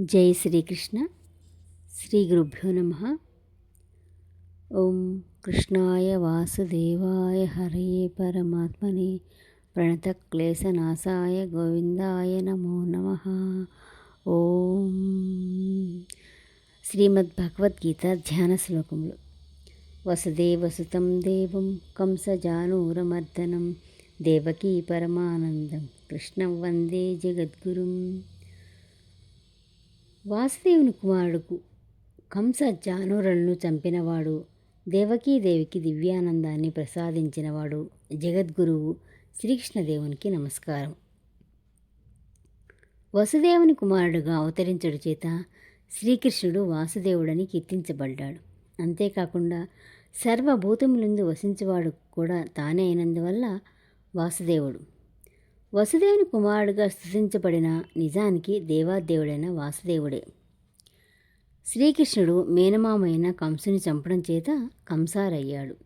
జై శ్రీకృష్ణ. శ్రీ గురుభ్యో నమ. ఓం కృష్ణాయ వాసుదేవాయ హరే పరమాత్మనే. ప్రణతక్లేశనాశాయ గోవిందాయ నమో నమ. ఓం. శ్రీమద్ భగవద్గీత ధ్యాన శ్లోకములు. వసుదేవసుతం దేవం కంసజానూరమర్దనం. దేవకీ పరమానందం. కృష్ణం వందే జగద్గురుం. వాసుదేవుని కుమారుడుకు కంస జానురులను చంపినవాడు దేవకీదేవికి దివ్యానందాన్ని ప్రసాదించినవాడు జగద్గురువు శ్రీకృష్ణదేవునికి నమస్కారం. వసుదేవుని కుమారుడుగా అవతరించడు చేత శ్రీకృష్ణుడు వాసుదేవుడని కీర్తించబడ్డాడు. అంతేకాకుండా సర్వభూతములందు వసించేవాడు కూడా తానే అయినందువల్ల వాసుదేవుడు వసుదేవుని కుమారుడుగా స్థుతించబడిన నిజానికి దేవాదేవుడైన వాసుదేవుడే. శ్రీకృష్ణుడు మేనమామైన కంసుని చంపడం చేత కంసారయ్యాడు.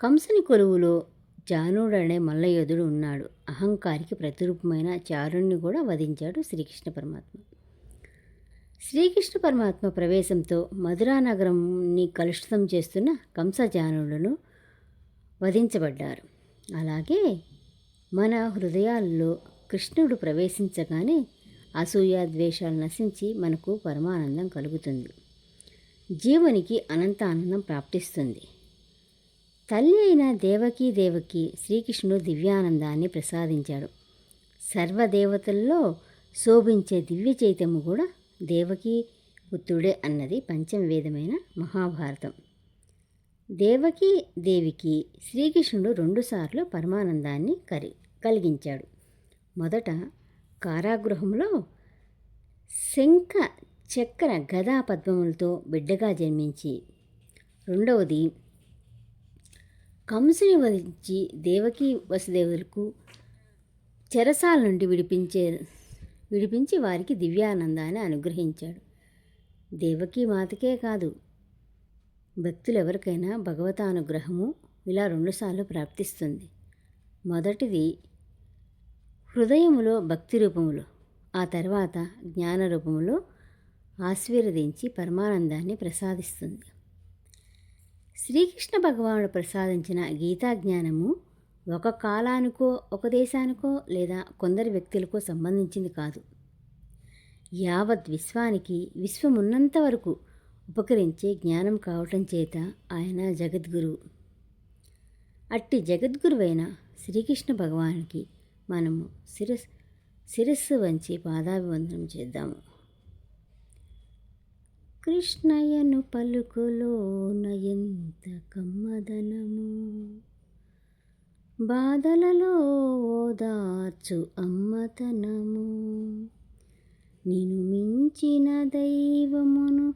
కంసుని కొలువులో జానుడనే మల్లయోధుడు ఉన్నాడు. అహంకారికి ప్రతిరూపమైన చారుణ్ణి కూడా వధించాడు శ్రీకృష్ణ పరమాత్మ. శ్రీకృష్ణ పరమాత్మ ప్రవేశంతో మధురా నగరంని కలుషితం చేస్తున్న కంసజానులను వధించబడ్డారు. అలాగే మన హృదయాల్లో కృష్ణుడు ప్రవేశించగానే అసూయ ద్వేషాలు నశించి మనకు పరమానందం కలుగుతుంది. జీవునికి అనంత ఆనందం ప్రాప్తిస్తుంది. తల్లి అయిన దేవకీ దేవకి శ్రీకృష్ణుడు దివ్యానందాన్ని ప్రసాదించాడు. సర్వదేవతల్లో శోభించే దివ్య చైతన్యము కూడా దేవకీ పుత్రుడే అన్నది పంచమవేదమైన మహాభారతం. దేవకీ దేవికి శ్రీకృష్ణుడు రెండుసార్లు పరమానందాన్ని కరి కలిగించాడు. మొదట కారాగృహంలో శంఖ చక్ర గదా పద్మములతో బిడ్డగా జన్మించి రెండవది కంసుని వధించి దేవకి వసుదేవులకు చెరసాల నుండి విడిపించే విడిపించి వారికి దివ్యానందాన్ని అనుగ్రహించాడు. దేవకీ మాతకే కాదు భక్తులు ఎవరికైనా భగవతానుగ్రహము ఇలా రెండుసార్లు ప్రాప్తిస్తుంది. మొదటిది హృదయములో భక్తి రూపములో ఆ తర్వాత జ్ఞాన రూపములో ఆశీర్వదించి పరమానందాన్ని ప్రసాదిస్తుంది. శ్రీకృష్ణ భగవానుడు ప్రసాదించిన గీతా జ్ఞానము ఒక కాలానికో ఒక దేశానికో లేదా కొందరి వ్యక్తులకో సంబంధించింది కాదు. యావత్ విశ్వానికి విశ్వమున్నంత వరకు ఉపకరించే జ్ఞానం కావటం చేత ఆయన జగద్గురు. అట్టి జగద్గురువైన శ్రీకృష్ణ భగవానికి మనము శిరస్ శిరస్సు వంచి పాదాభివందనం చేద్దాము. కృష్ణయ్యను పలుకులోన ఎంత కమ్మదనము! బాధలలో ఓదార్చు అమ్మతనము! నిను మించిన దైవమును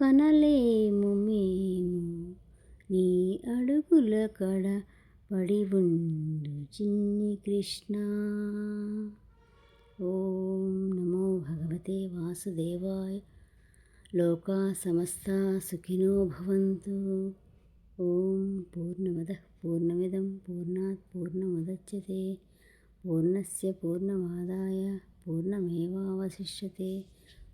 కనలేము మేము. నీ అడుగుల కడ పడి ఉండు చిన్ని కృష్ణ. ఓం నమో భగవతే వాసుదేవాయ. లోకా సమస్త సుఖినో భవంతు. ఓం పూర్ణమద పూర్ణమిదం పూర్ణాత్ పూర్ణముదచ్యతే పూర్ణస్య పూర్ణమాదాయ పూర్ణమేవాశిష్యతే